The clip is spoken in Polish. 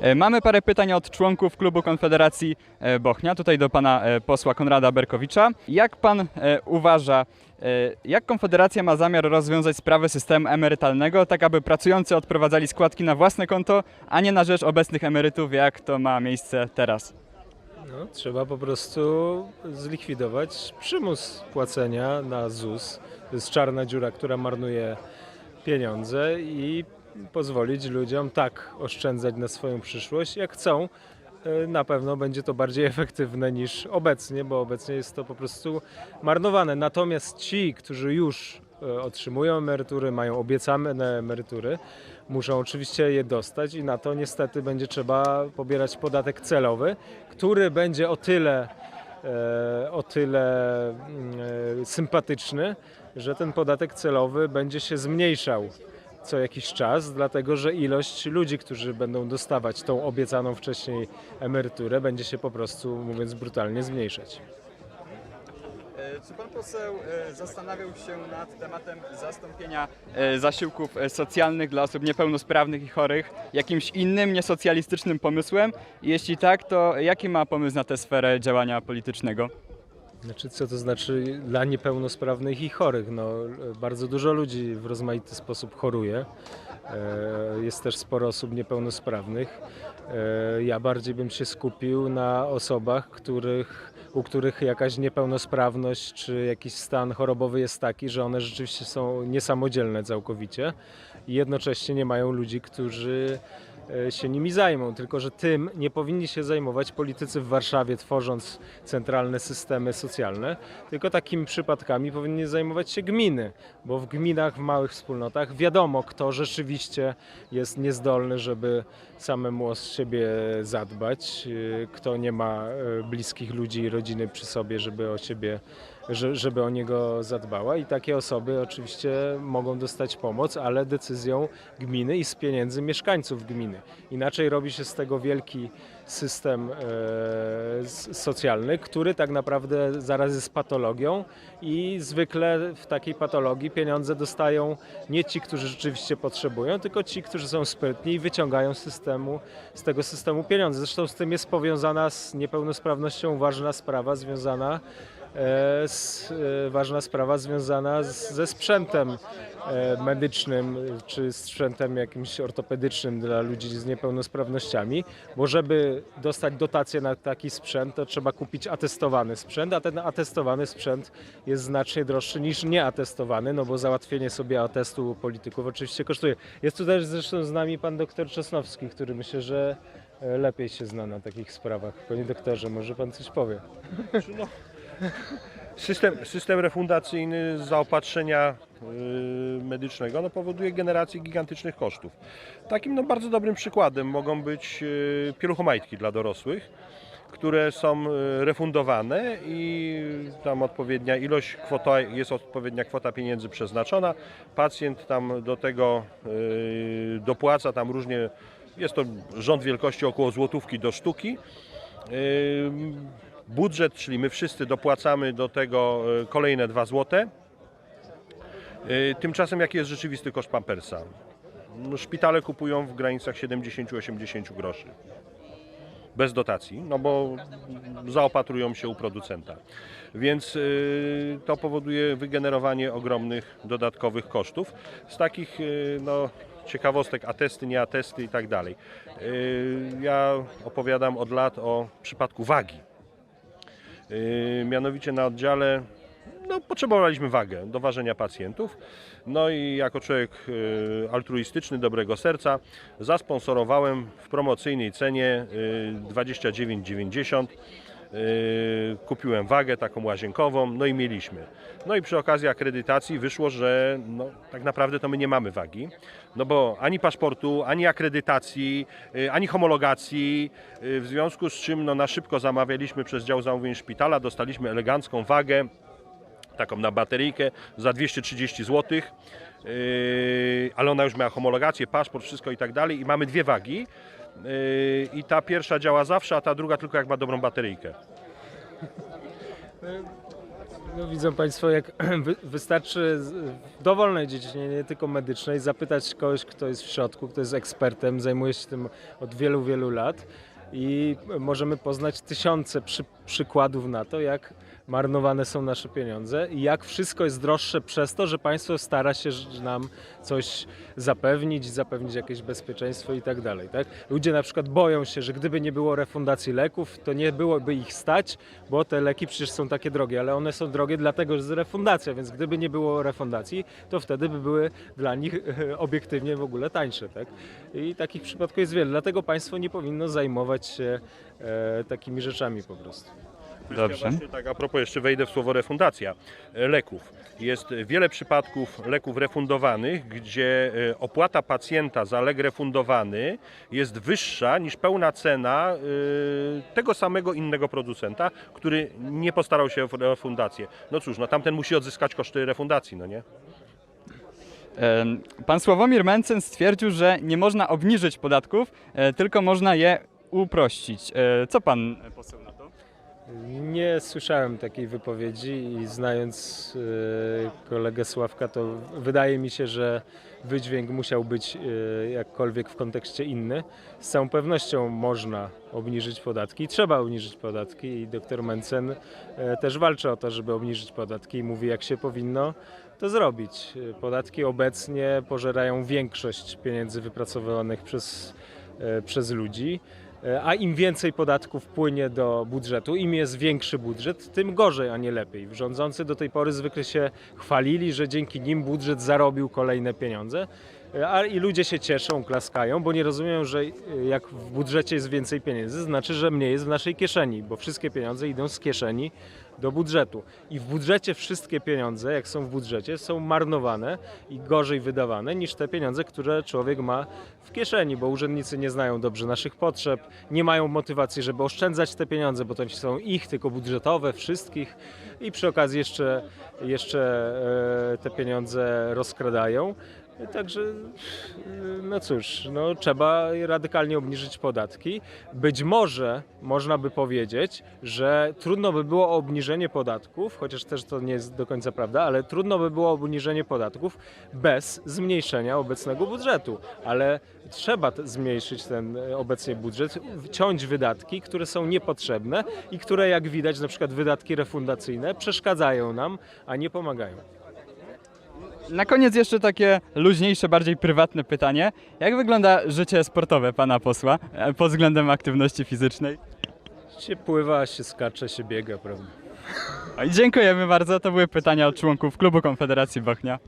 E, Mamy parę pytań od członków klubu Konfederacji e, Bochnia, tutaj do pana e, posła Konrada Berkowicza. Jak pan uważa, jak Konfederacja ma zamiar rozwiązać sprawę systemu emerytalnego, tak aby pracujący odprowadzali składki na własne konto, a nie na rzecz obecnych emerytów, jak to ma miejsce teraz? No, trzeba po prostu zlikwidować przymus płacenia na ZUS. To jest czarna dziura, która marnuje pieniądze i pozwolić ludziom tak oszczędzać na swoją przyszłość, jak chcą. E, Na pewno będzie to bardziej efektywne niż obecnie, bo obecnie jest to po prostu marnowane. Natomiast ci, którzy już e, otrzymują emerytury, mają obiecane emerytury, muszą oczywiście je dostać i na to niestety będzie trzeba pobierać podatek celowy, który będzie o tyle, e, o tyle mm, sympatyczny, że ten podatek celowy będzie się zmniejszał co jakiś czas, dlatego że ilość ludzi, którzy będą dostawać tą obiecaną wcześniej emeryturę, będzie się po prostu, mówiąc brutalnie, zmniejszać. E, Czy pan poseł e, zastanawiał się nad tematem zastąpienia e, zasiłków socjalnych dla osób niepełnosprawnych i chorych jakimś innym, niesocjalistycznym pomysłem? Jeśli tak, to jaki ma pomysł na tę sferę działania politycznego? Znaczy, co to znaczy dla niepełnosprawnych i chorych? No, bardzo dużo ludzi w rozmaity sposób choruje. E, Jest też sporo osób niepełnosprawnych. E, Ja bardziej bym się skupił na osobach, których, u których jakaś niepełnosprawność czy jakiś stan chorobowy jest taki, że one rzeczywiście są niesamodzielne całkowicie i jednocześnie nie mają ludzi, którzy się nimi zajmą, tylko że tym nie powinni się zajmować politycy w Warszawie, tworząc centralne systemy socjalne, tylko takimi przypadkami powinny zajmować się gminy, bo w gminach, w małych wspólnotach wiadomo, kto rzeczywiście jest niezdolny, żeby samemu o siebie zadbać, e, kto nie ma e, bliskich ludzi i rodziny przy sobie, żeby o siebie żeby o niego zadbała i takie osoby oczywiście mogą dostać pomoc, ale decyzją gminy i z pieniędzy mieszkańców gminy. Inaczej robi się z tego wielki system e, socjalny, który tak naprawdę zaraz jest patologią i zwykle w takiej patologii pieniądze dostają nie ci, którzy rzeczywiście potrzebują, tylko ci, którzy są sprytni i wyciągają systemu, z tego systemu pieniądze. Zresztą z tym jest powiązana z niepełnosprawnością ważna sprawa związana ważna sprawa związana ze sprzętem e, medycznym czy sprzętem jakimś ortopedycznym dla ludzi z niepełnosprawnościami, bo żeby dostać dotację na taki sprzęt, to trzeba kupić atestowany sprzęt, a ten atestowany sprzęt jest znacznie droższy niż nieatestowany, no bo załatwienie sobie atestu polityków oczywiście kosztuje. Jest tu też zresztą z nami pan doktor Czesnowski, który myślę, że e, lepiej się zna na takich sprawach. Panie doktorze, może pan coś powie? No, system, system refundacyjny zaopatrzenia y, medycznego no, powoduje generację gigantycznych kosztów. Takim no, bardzo dobrym przykładem mogą być y, pieluchomajtki dla dorosłych, które są y, refundowane i tam odpowiednia ilość, kwota, jest odpowiednia kwota pieniędzy przeznaczona. Pacjent tam do tego dopłaca tam różnie, jest to rząd wielkości około złotówki do sztuki. Budżet, czyli my wszyscy dopłacamy do tego y, kolejne 2 złote. Y, Tymczasem jaki jest rzeczywisty koszt pampersa? No, Szpitale kupują w granicach 70-80 groszy. Bez dotacji, no bo zaopatrują się u producenta. Więc y, to powoduje wygenerowanie ogromnych dodatkowych kosztów. Z takich no, ciekawostek, atesty, nie atesty i tak dalej. Ja opowiadam od lat o przypadku wagi. Yy, mianowicie na oddziale no, potrzebowaliśmy wagę do ważenia pacjentów. No i jako człowiek yy, altruistyczny, dobrego serca, zasponsorowałem w promocyjnej cenie yy, 29,90. Yy, kupiłem wagę taką łazienkową, no i mieliśmy. No i przy okazji akredytacji wyszło, że no, tak naprawdę to my nie mamy wagi, no bo ani paszportu, ani akredytacji, yy, ani homologacji, yy, w związku z czym no, na szybko zamawialiśmy przez dział zamówień szpitala, dostaliśmy elegancką wagę, taką na bateryjkę za 230 zł, ale ona już miała homologację, paszport, wszystko i tak dalej i mamy dwie wagi i ta pierwsza działa zawsze, a ta druga tylko jak ma dobrą bateryjkę. No, widzą Państwo, jak wy, wystarczy w dowolnej dziedzinie, nie tylko medycznej, zapytać kogoś, kto jest w środku, kto jest ekspertem, zajmuje się tym od wielu, wielu lat i możemy poznać tysiące przy, przykładów na to, jak marnowane są nasze pieniądze i jak wszystko jest droższe przez to, że państwo stara się nam coś zapewnić, zapewnić jakieś bezpieczeństwo i tak dalej. Tak? Ludzie na przykład boją się, że gdyby nie było refundacji leków, to nie byłoby ich stać, bo te leki przecież są takie drogie, ale one są drogie dlatego, że jest refundacja, więc gdyby nie było refundacji, to wtedy by były dla nich obiektywnie w ogóle tańsze. Tak? I takich przypadków jest wiele, dlatego państwo nie powinno zajmować się e, takimi rzeczami po prostu. Dobrze. Właśnie tak, a propos jeszcze wejdę w słowo refundacja e, leków. Jest wiele przypadków leków refundowanych, gdzie e, opłata pacjenta za lek refundowany jest wyższa niż pełna cena e, tego samego innego producenta, który nie postarał się o refundację. No cóż, no tamten musi odzyskać koszty refundacji, no nie? Pan Sławomir Mencen stwierdził, że nie można obniżyć podatków, tylko można je uprościć. Co pan poseł na to? Nie słyszałem takiej wypowiedzi i znając e, kolegę Sławka, to wydaje mi się, że wydźwięk musiał być e, jakkolwiek w kontekście inny. Z całą pewnością można obniżyć podatki, trzeba obniżyć podatki i dr Mencen e, też walczy o to, żeby obniżyć podatki i mówi jak się powinno to zrobić. Podatki obecnie pożerają większość pieniędzy wypracowanych przez, przez ludzi. E, A im więcej podatków płynie do budżetu, im jest większy budżet, tym gorzej, a nie lepiej. Rządzący do tej pory zwykle się chwalili, że dzięki nim budżet zarobił kolejne pieniądze. A i ludzie się cieszą, klaskają, bo nie rozumieją, że e, jak w budżecie jest więcej pieniędzy, znaczy, że mniej jest w naszej kieszeni, bo wszystkie pieniądze idą z kieszeni do budżetu. I w budżecie wszystkie pieniądze, jak są w budżecie, są marnowane i gorzej wydawane niż te pieniądze, które człowiek ma w kieszeni, bo urzędnicy nie znają dobrze naszych potrzeb, nie mają motywacji, żeby oszczędzać te pieniądze, bo to nie są ich, tylko budżetowe, wszystkich i przy okazji jeszcze, jeszcze e, te pieniądze rozkradają. Także, no cóż, no, trzeba radykalnie obniżyć podatki. Być może można by powiedzieć, że trudno by było obniżenie podatków, chociaż też to nie jest do końca prawda, ale trudno by było obniżenie podatków bez zmniejszenia obecnego budżetu. Ale trzeba zmniejszyć ten e, obecnie budżet, wciąć wydatki, które są niepotrzebne i które, jak widać, na przykład wydatki refundacyjne, przeszkadzają nam, a nie pomagają. Na koniec jeszcze takie luźniejsze, bardziej prywatne pytanie. Jak wygląda życie sportowe pana posła e, pod względem aktywności fizycznej? Się pływa, się skacze, się biega, prawda? Oj, Dziękujemy bardzo. To były pytania od członków Klubu Konfederacji Bochnia.